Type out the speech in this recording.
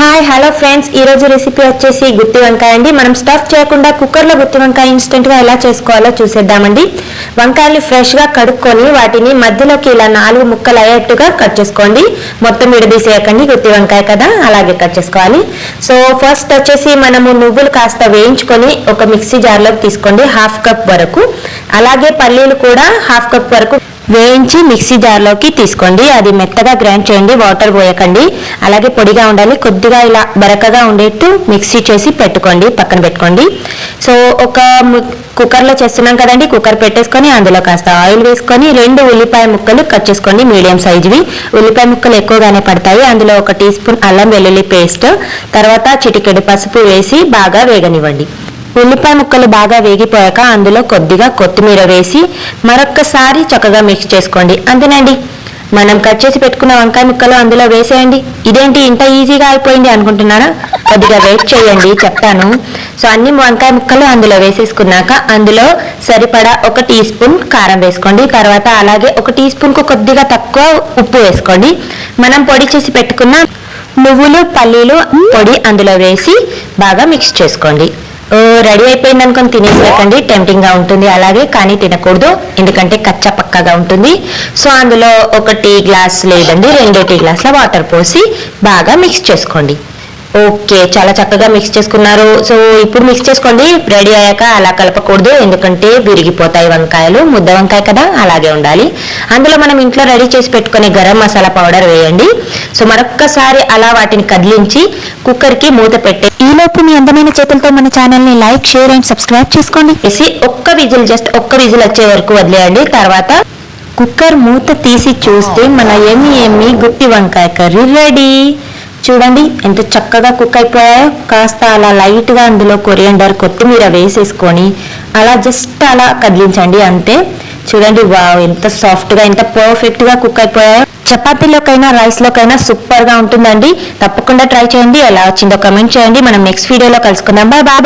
Hi hello friends ఈ రోజు recipe వచ్చేసి గుత్తి వంకాయ అండి. మనం స్టఫ్ చేయకుండా కుక్కర్లో గుత్తి వంకాయ ఇన్స్టెంట్గా ఎలా చేసుకోవాలో చూసేద్దామండి. వంకాయలు ఫ్రెష్గా కడుక్కొని వాటిని మధ్యలోకి ఇలా నాలుగు ముక్కలు అయ్యేట్టుగా కట్ చేసుకోండి. మొత్తం విడదీసేయకండి గుత్తి వంకాయ కదా అలాగే కట్ చేసుకోవాలి. సో ఫస్ట్ వచ్చేసి మనము నువ్వులు కాస్త వేయించుకొని ఒక మిక్సీ జార్లోకి తీసుకోండి హాఫ్ కప్ వరకు. అలాగే పల్లీలు కూడా హాఫ్ కప్ వరకు వేయించి మిక్సీ జార్లోకి తీసుకోండి. అది మెత్తగా గ్రైండ్ చేయండి వాటర్ పోయకండి. అలాగే పొడిగా ఉండాలి. కొద్దిగా ఇలా బరకగా ఉండేట్టు మిక్సీ చేసి పెట్టుకోండి పక్కన పెట్టుకోండి. సో ఒక ము- కుక్కర్లో చేస్తున్నాం కదండి కుక్కర్ పెట్టేసుకొని అందులో కాస్త ఆయిల్ వేసుకొని రెండు ఉల్లిపాయ ముక్కలు కట్ చేసుకోండి మీడియం సైజువి. ఉల్లిపాయ ముక్కలు ఎక్కువగానే పడతాయి. అందులో ఒక టీ స్పూన్ అల్లం వెల్లుల్లి పేస్ట్ తర్వాత చిటికెడు పసుపు వేసి బాగా వేగనివ్వండి. ఉల్లిపాయ ముక్కలు బాగా వేగిపోయాక అందులో కొద్దిగా కొత్తిమీర వేసి మరొక్కసారి చక్కగా మిక్స్ చేసుకోండి. అంతేనండి. మనం కట్ చేసి పెట్టుకున్న వంకాయ ముక్కలు అందులో వేసేయండి. ఇదేంటి ఇంత ఈజీగా అయిపోయింది అనుకుంటున్నారా? కొద్దిగా వెయిట్ చేయండి చెప్తాను. సో అన్ని వంకాయ ముక్కలు అందులో వేసేసుకున్నాక అందులో సరిపడా ఒక టీ స్పూన్ కారం వేసుకోండి. తర్వాత అలాగే ఒక టీ స్పూన్కు కొద్దిగా తక్కువ ఉప్పు వేసుకోండి. మనం పొడి చేసి పెట్టుకున్న నువ్వులు పల్లీలు పొడి అందులో వేసి బాగా మిక్స్ చేసుకోండి. రెడీ అయిపోయింది అనుకుని తినేసేకండి టెంప్టింగ్గా ఉంటుంది అలాగే కానీ తినకూడదు ఎందుకంటే కచ్చా పక్కగా ఉంటుంది. సో అందులో ఒక టీ గ్లాస్ లేదండి రెండు టీ గ్లాసుల వాటర్ పోసి బాగా మిక్స్ చేసుకోండి. ఓకే చాలా చక్కగా మిక్స్ చేసుకున్నారు. సో ఇప్పుడు మిక్స్ చేసుకోండి. రెడీ అయ్యాక అలా కలపకూడదు. ఎందుకంటే విరిగిపోతాయి వంకాయలు. ముద్ద వంకాయ కదా అలాగే ఉండాలి. అందులో మనం ఇంట్లో రెడీ చేసి పెట్టుకునే గరం మసాలా పౌడర్ వేయండి. సో మరొక్కసారి అలా వాటిని కదిలించి కుక్కర్కి మూత పెట్టే ఈలోపు మీ అందమైన చేతులతో మన ఛానల్ని లైక్ షేర్ అండ్ సబ్స్క్రైబ్ చేసుకోండి. వేసి ఒక్క విజిల్ జస్ట్ ఒక్క విజిల్ వచ్చే వరకు వదిలేయండి. తర్వాత కుక్కర్ మూత తీసి చూస్తే మన ఎమ్మి ఎమ్మి గుత్తి వంకాయ కర్రీ రెడీ. చూడండి ఎంత చక్కగా కుక్ అయిపోయాయో. కాస్త అలా లైట్గా అందులో కొరియండర్ కొత్తిమీర వేసేసుకొని అలా జస్ట్ అలా కదిలించండి అంతే. చూడండి వావ్ ఎంత సాఫ్ట్గా ఎంత పర్ఫెక్ట్గా కుక్ అయిపోయాయో. చపాతీలోకైనా రైస్ లోకైనా సూపర్గా ఉంటుందండి. తప్పకుండా ట్రై చేయండి. ఎలా వచ్చిందో కమెంట్ చేయండి. మనం నెక్స్ట్ వీడియోలో కలుసుకుందాం. Bye bye